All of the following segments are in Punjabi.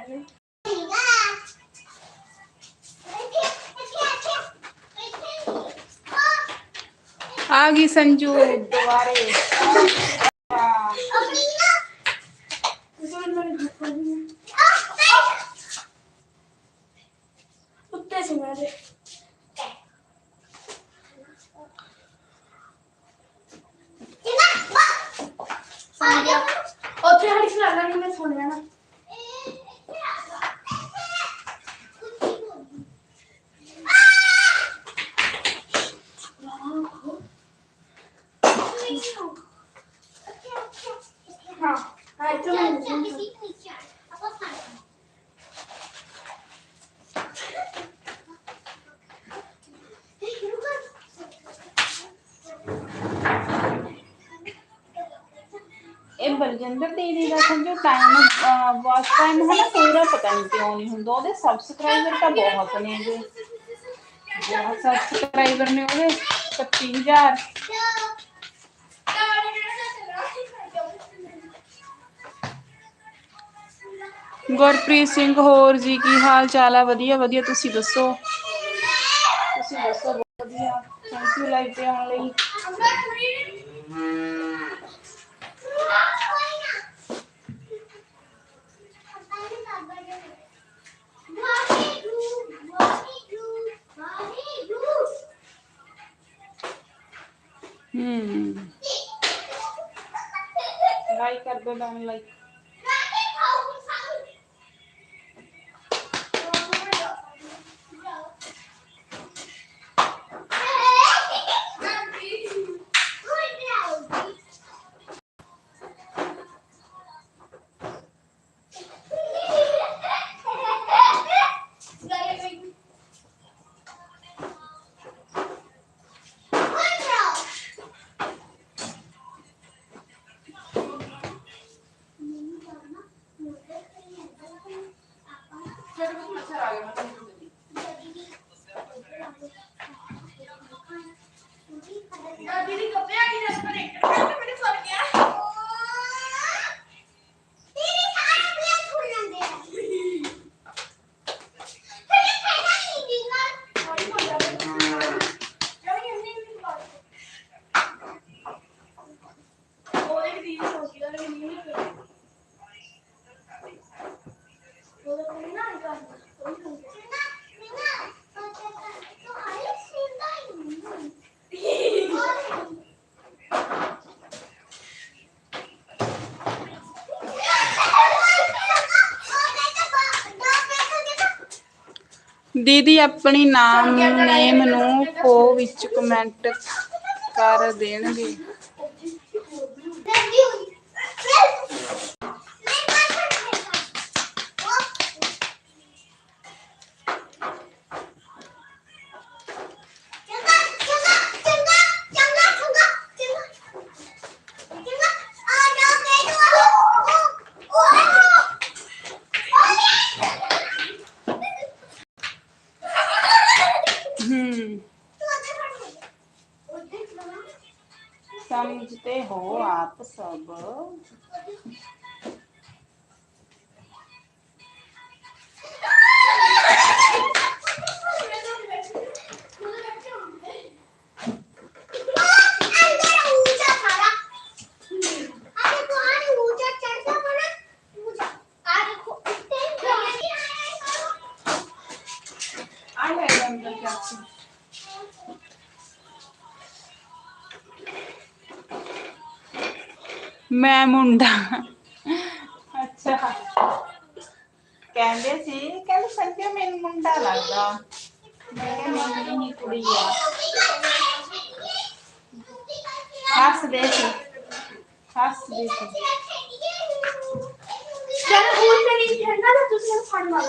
ਸੁਣ ਗਿਆ ਮੈਂ ਆ ਗਈ ਸੰਜੂ ਦੁਬਾਰੇ ਉੱਤੇ ਸੀ ਮੇਰੇ ਸੁਣ ਗਿਆ ਉੱਥੇ ਹੜੀ ਖਲਾਣਾ ਨਹੀਂ ਮੈਂ ਸੁਣ ਲੈਣਾ ਹਾਂ ਹਾਂ ਇੱਥੇ ਮੈਂ ਸੁਣ ਇਹ ਬਲਜਿੰਦਰ ਦੀਦੀ ਦਾ ਸੰਜੂ ਟਾਈਮ ਵਾਚ ਟਾਈਮ ਹੈ ਨਾ ਪੂਰਾ ਪਤਾ ਨਹੀਂ ਕਿਉਂ ਨਹੀਂ ਹੁੰਦਾ ਉਹਦੇ ਸਬਸਕ੍ਰਾਈਬਰ ਤਾਂ ਬਹੁਤ ਨੇ ਜੀ ਬਹੁਤ ਸਬਸਕ੍ਰਾਈਬਰ ਨੇ ਉਹਦੇ 35000 ਗੁਰਪ੍ਰੀਤ ਸਿੰਘ, ਹੋਰ ਜੀ, ਕੀ ਹਾਲ ਚਾਲ ਆ? ਵਧੀਆ ਵਧੀਆ, ਤੁਸੀਂ ਦੱਸੋ? ਤੁਸੀਂ ਦੱਸੋ, ਬਹੁਤ ਵਧੀਆ। ਥੈਂਕ ਯੂ ਲਾਈਵ ਤੇ ਆਉਣ ਲਈ। ਹੂੰ। ਲਾਈਕ ਕਰ ਦੋ ਡਾਊਨ ਲਾਈਕ ਦੀਦੀ ਕੱਪੜੇ ਆ ਗਈ ਰਸ ਪਰ ਇੱਕ ਮੈਨੂੰ ਸੁਣ ਗਿਆ ਹੌਲੀ ਬੋਲ ਜਾ ਯਾਰ ਇਹ ਨਹੀਂ ਨਹੀਂ ਬਾਤ ਉਹ ਇੱਕ ਦੀਦੀ ਸੋਚ ਗਿਆ ਨਹੀਂ ਨਹੀਂ ਉਹ ਤਾਂ ਨਹੀਂ ਨਾ ਕਰ ਕੋਈ ਨਹੀਂ ਦੀਦੀ ਆਪਣੀ ਨਾਮ ਨੇਮ ਨੂੰ ਖੋ ਵਿੱਚ ਕਮੈਂਟ ਕਰ ਦੇਣਗੇ ਹੂੰ ਸਮਝਤੇ ਹੋ ਆਪ ਮੈਂ ਮੁੰਡਾ। ਅੱਛਾ। ਕਹਿੰਦੇ ਸੀ ਕਹਿੰਦੇ ਸੰਜੇ ਮੈਨੂੰ ਮੁੰਡਾ ਲੱਗਦਾ। ਮੈਂ ਕਿਹਾ ਮੇਰੀ ਨਹੀਂ ਕੁੜੀ ਆ। ਹੱਸਦੇ ਸੀ। ਹੱਸਦੇ ਸੀ। ਚਲ ਹੁਣ ਤੇਰੀ ਠੰਡਾ ਨਾ ਤੁਸੀਂ ਫੜ ਮਾਰੋ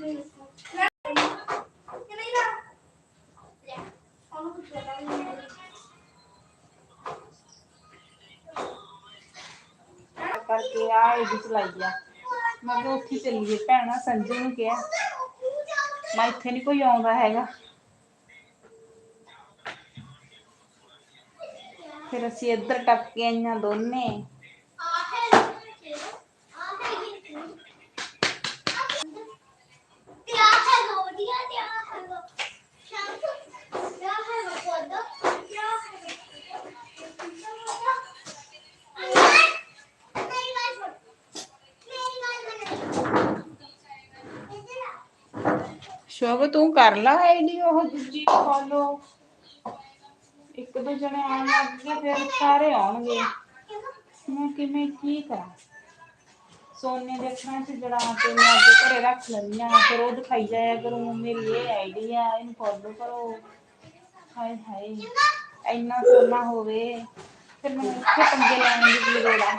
ਨਾ ਕਿ ਨਹੀਂ ਨਾ ਲੈ ਉਹਨੂੰ ਕੁਝ ਪਤਾ ਨਹੀਂ ਕਰਕੇ ਆ ਇਹ ਚਲਾਈ ਆ ਮੈਂ ਕਿਹਾ ਉੱਥੇ ਚੱਲੀਏ ਭੈਣਾ ਸੰਜੂ ਨੂੰ ਕਿਹਾ ਮੈਂ ਇੱਥੇ ਨਹੀਂ ਕੋਈ ਆਉਂਦਾ ਹੈਗਾ ਫਿਰ ਅਸੀਂ ਇੱਧਰ ਟੱਪ ਕੇ ਆਈਆਂ ਦੋਨੇ ਸ਼ੋਭ ਤੂੰ ਕਰ ਲਾ ਆਈਡੀ ਉਹ। ਦੂਜੀ ਫੋਲੋ ਇੱਕ ਦੋ ਜਣੇ ਆਉਣ ਲੱਗ ਫਿਰ ਸਾਰੇ ਆਉਣਗੇ। ਮੈਂ ਕਿਵੇਂ ਕੀ ਕਰਾਂ? ਸੋਨੇ ਦੇ ਅੱਖਾਂ 'ਚ ਜੜਾ ਕੇ ਮੈਂ ਅੱਗੇ ਘਰੇ ਰੱਖ ਲੈਂਦੀ ਹਾਂ ਫਿਰ ਉਹ ਦਿਖਾਈ ਜਾਇਆ ਕਰੂੰ, ਮੇਰੀ ਇਹ ਆਈਡੀ ਆ, ਇਹਨੂੰ ਫੋਲੋ ਕਰੋ। ਹਾਏ ਹਾਏ, ਇੰਨਾ ਸੋਨਾ ਹੋਵੇ, ਫਿਰ ਮੈਨੂੰ ਉੱਥੇ ਪੰਗੇ ਲੈਣ ਦੀ ਲੋੜ ਆ?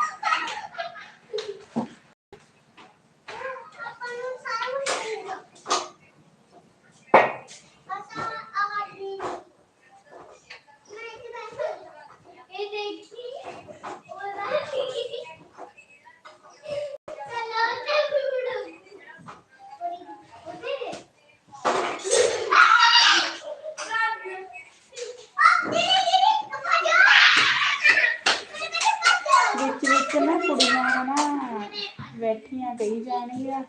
ਬੈਠੀਆਂ, ਕਹੀ ਜਾਣਗੀਆਂ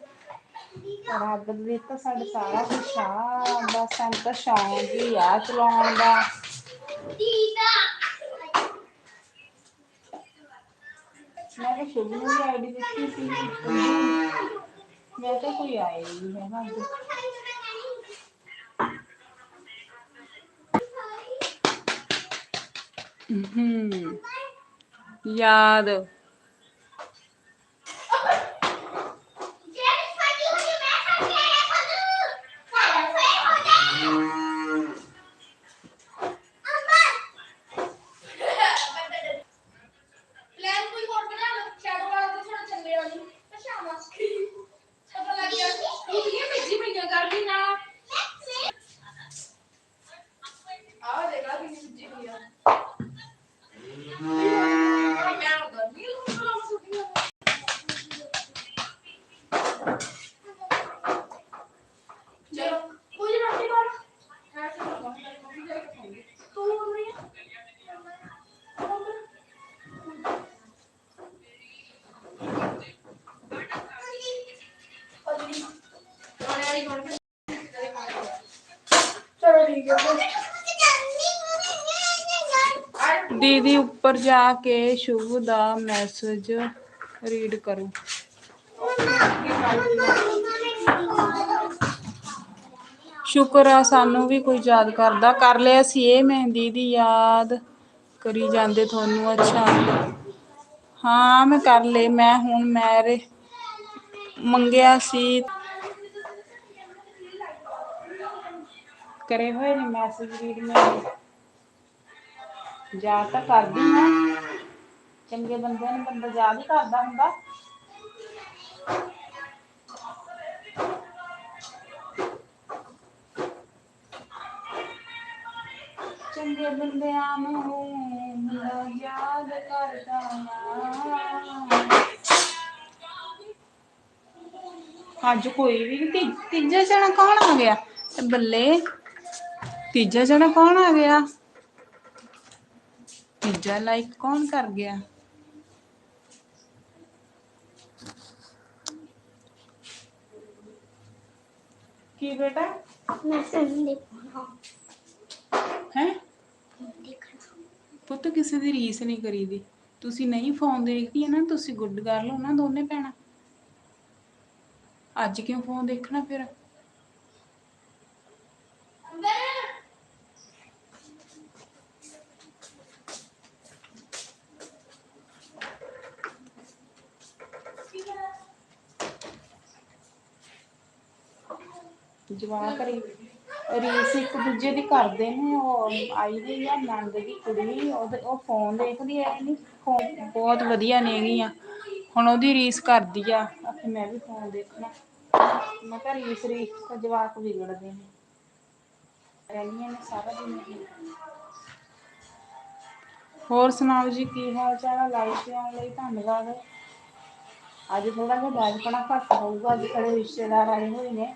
ਰੱਬ ਦੇ ਤਾਂ ਸਾਡਾ ਸਾਰਾ ਕੁਛ ਆ, ਬਸ ਸਾਨੂੰ ਤਾਂ ਸ਼ੌਂਕ ਹੀ ਆ ਚਲਾਉਣ ਦਾ। ਮੈਂ ਤਾਂ ਸ਼ੁਭ ਨੂੰ ਵੀ ਆਈਡੀ ਦਿੱਤੀ ਸੀ। ਮੈਂ ਤਾਂ ਕੋਈ ਆਇਆ ਹੀ ਨਹੀਂ ਹੈਗਾ ਅੱਜ। ਹੂੰ, ਯਾਦ। ਦੀਦੀ ਉੱਪਰ ਜਾ ਕੇ ਸ਼ੁਭ ਦਾ ਮੈਸੇਜ ਰੀਡ ਕਰੋ। ਸ਼ੁਕਰ ਆ, ਸਾਨੂੰ ਵੀ ਕੋਈ ਯਾਦ ਕਰਦਾ। ਕਰ ਲਿਆ ਸੀ ਇਹ ਮਹਿੰਦੀ ਦੀ ਯਾਦ ਕਰੀ ਜਾਂਦੇ ਤੁਹਾਨੂੰ। ਅੱਛਾ। ਹਾਂ, ਮੈਂ ਕਰ ਲਏ। ਮੈਂ ਹੁਣ ਮੈਰੇ ਮੰਗਿਆ ਸੀ। ਕਰੇ ਹੋਏ ਨੇ ਮੈਸੇਜ ਰੀਡ ਮੈਂ ਯਾਦ ਤਾਂ ਕਰਦੀ ਹਾਂ ਚੰਗੇ ਬੰਦਿਆਂ ਨੂੰ ਬੰਦਾ ਯਾਦ ਹੀ ਕਰਦਾ ਹੁੰਦਾ। ਚੰਗੇ ਬੰਦਿਆਂ ਨੂੰ ਬੰਦਾ ਯਾਦ ਕਰਦਾ ਨਾ। ਅੱਜ ਕੋਈ ਵੀ ਨੀ, ਤੀ- ਤੀਜਾ ਜਣਾ ਕੌਣ ਆ ਗਿਆ? ਤੇ ਬੱਲੇ ਤੀਜਾ ਜਣਾ ਕੌਣ ਆ ਗਿਆ? ਤੀਜਾ ਲਾਈਕ ਕੌਣ ਕਰ ਗਿਆ? ਕੀ ਬੇਟਾ? ਮੈਂ ਫਿਲਮ ਦੇਖਣਾ ਹੈ? ਪੁੱਤ ਕਿਸੇ ਦੀ ਰੀਸ ਨਹੀਂ ਕਰੀਦੀ। ਤੁਸੀਂ ਨਹੀਂ ਫੋਨ ਦੇਖਦੀ ਨਾ ਤੁਸੀਂ ਗੁੱਡ ਕਰ ਲਓ ਨਾ ਦੋਨੇ ਭੈਣਾਂ। ਅੱਜ ਕਿਉਂ ਫੋਨ ਦੇਖਣਾ ਫਿਰ? ਜਵਾਕ ਰੀ, ਰੀਸ ਇੱਕ ਦੂਜੇ ਦੀ ਕਰਦੇ ਨੇ, ਉਹ ਆਈ ਹੋਈ ਆ, ਨੰਦ ਦੀ ਕੁੜੀ, ਉਹਦੇ, ਉਹ ਫੋਨ ਦੇਖਦੀ ਐ ਨਹੀਂ ਫੋਨ ਬਹੁਤ ਵਧੀਆ ਨੇਗੀਆਂ ਹੁਣ ਉਹਦੀ ਰੀਸ ਕਰਦੀ ਆ, ਆਖੇ ਮੈਂ ਵੀ ਫੋਨ ਦੇਖਣਾ। ਮੈਂ ਕਿਹਾ ਰੀਸ ਰੀਸ ਤਾਂ ਜਵਾਕ ਵਿਗੜਦੇ ਨੇ। ਰਹਿੰਦੀਆਂ ਨੇ ਸਾਰਾ ਦਿਨ ਹੋਰ ਸੁਣਾਓ ਜੀ, ਕੀ ਹਾਲ ਚਾਲ ਹੈ ਲਾਈਵ ਤੇ ਆਉਣ ਲਈ ਧੰਨਵਾਦ। ਅੱਜ ਥੋੜਾ ਜਿਹਾ ਬੈਠਪਣਾ ਘੱਟ ਹੋਊਗਾ, ਅੱਜ ਸਾਡੇ ਰਿਸ਼ਤੇਦਾਰ ਆਏ ਹੋਏ ਨੇ।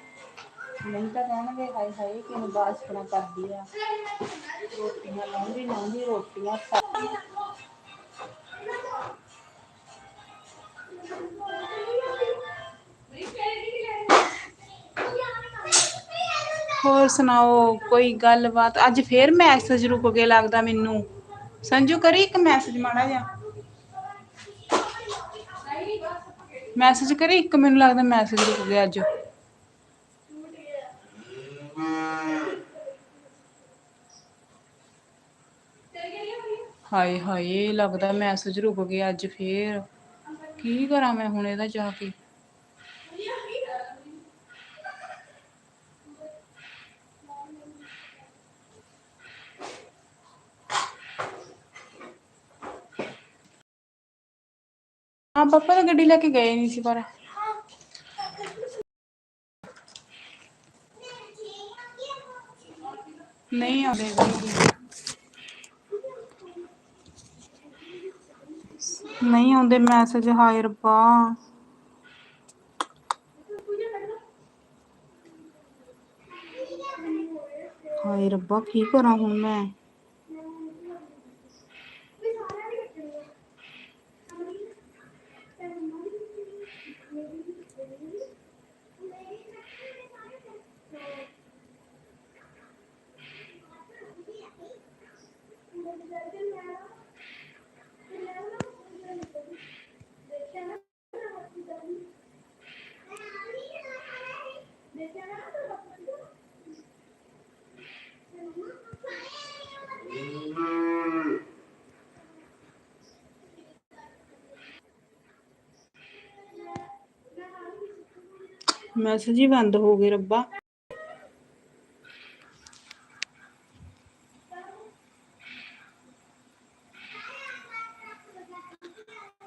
ਨਹੀਂ ਤਾਂ ਕਹਿਣਗੇ, ਹਾਏ ਹਾਏ ਕਿਨੂੰ ਬਾਸਪਣਾ ਕਰਦੀ ਆ। ਰੋਟੀਆਂ ਲਾਉਂਦੀ ਲਾਉਂਦੀ, ਰੋਟੀਆਂ ਖਾ ਹੋਰ ਸੁਣਾਓ, ਕੋਈ ਗੱਲਬਾਤ? ਅੱਜ ਫੇਰ ਮੈਸੇਜ ਰੁਕ ਕੇ ਲੱਗਦਾ ਮੈਨੂੰ। ਸੰਜੂ, ਕਰੀ ਇੱਕ ਮੈਸੇਜ ਮਾੜਾ ਜਿਹਾ? ਮੈਸੇਜ ਕਰੀ? ਇੱਕ ਮੈਨੂੰ ਲੱਗਦਾ ਮੈਸੇਜ ਰੁਕ ਗਿਆ ਅੱਜ। ਹਾਏ ਹਾਏ, ਲੱਗਦਾ ਮੈਸੇਜ ਰੁਕ ਗਿਆ ਅੱਜ ਫੇਰ। ਕੀ ਕਰਾਂ ਮੈਂ ਹੁਣ ਇਹਦਾ ਜਾ ਕੇ? ਹਾਂ, ਪਾਪਾ ਤਾਂ ਗੱਡੀ ਲੈ ਕੇ ਗਏ ਨਹੀਂ ਸੀ, ਪਰ ਨਹੀਂ ਆਉਂਦੇ। ਨਹੀਂ ਆਉਂਦੇ ਮੈਸੇਜ ਹਾਏ ਰੱਬਾ। ਹਾਏ ਰੱਬਾ ਕੀ ਕਰਾਂ ਹੁਣ ਮੈਂ? ਮੈਸੇਜ ਹੀ ਬੰਦ ਹੋ ਗਏ ਰੱਬਾ।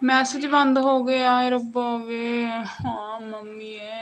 ਮੈਸੇਜ ਬੰਦ ਹੋ ਗਏ, ਆਏ ਰੱਬਾ ਵੇ। ਹਾਂ, ਮੰਮੀ ਐ।